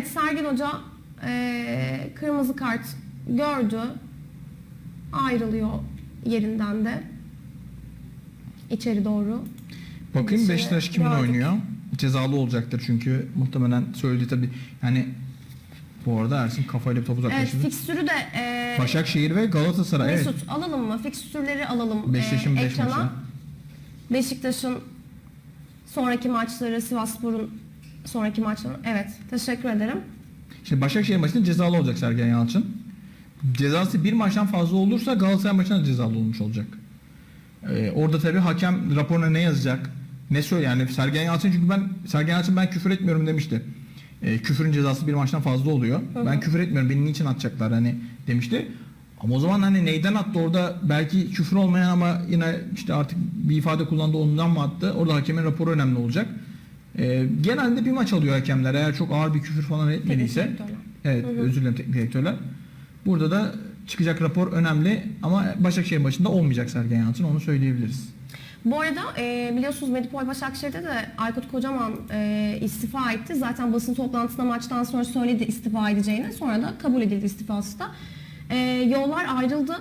Evet Sergen Hoca e, kırmızı kart gördü. Ayrılıyor yerinden de. içeri doğru. Bakayım Beşiktaş kimin gördük. oynuyor? Cezalı olacaktır çünkü muhtemelen söyledi tabii. Yani bu arada Ersin kafayla bir top Evet uzaklaştırdı. fikstürü de e, Başakşehir ve Galatasaray. Evet. Mesut alalım mı? Fikstürleri alalım Beşiktaş'ın e, 5 ekrana. maçı. Beşiktaş'ın sonraki maçları, Sivasspor'un sonraki maçları. Evet, teşekkür ederim. Şimdi Başakşehir maçında cezalı olacak Sergen Yalçın. Cezası bir maçtan fazla olursa Galatasaray maçında da cezalı olmuş olacak. Ee, orada tabii hakem raporuna ne yazacak? Ne söyle yani Sergen Yalçın çünkü ben Sergen Yalçın ben küfür etmiyorum demişti. Ee, küfürün cezası bir maçtan fazla oluyor. Hı hı. Ben küfür etmiyorum. Beni niçin atacaklar hani demişti. Ama o zaman hani neyden attı orada belki küfür olmayan ama yine işte artık bir ifade kullandı ondan mı attı? Orada hakemin raporu önemli olacak. Ee, genelde bir maç alıyor hakemler eğer çok ağır bir küfür falan etmediyse. Evet Hı hı. özür dilerim teknik direktörler. Burada da çıkacak rapor önemli ama Başakşehir maçında olmayacak Sergen Yalçın onu söyleyebiliriz. Bu arada e, biliyorsunuz Medipol Başakşehir'de de Aykut Kocaman e, istifa etti. Zaten basın toplantısında maçtan sonra söyledi istifa edeceğini. Sonra da kabul edildi istifası da. E, yollar ayrıldı.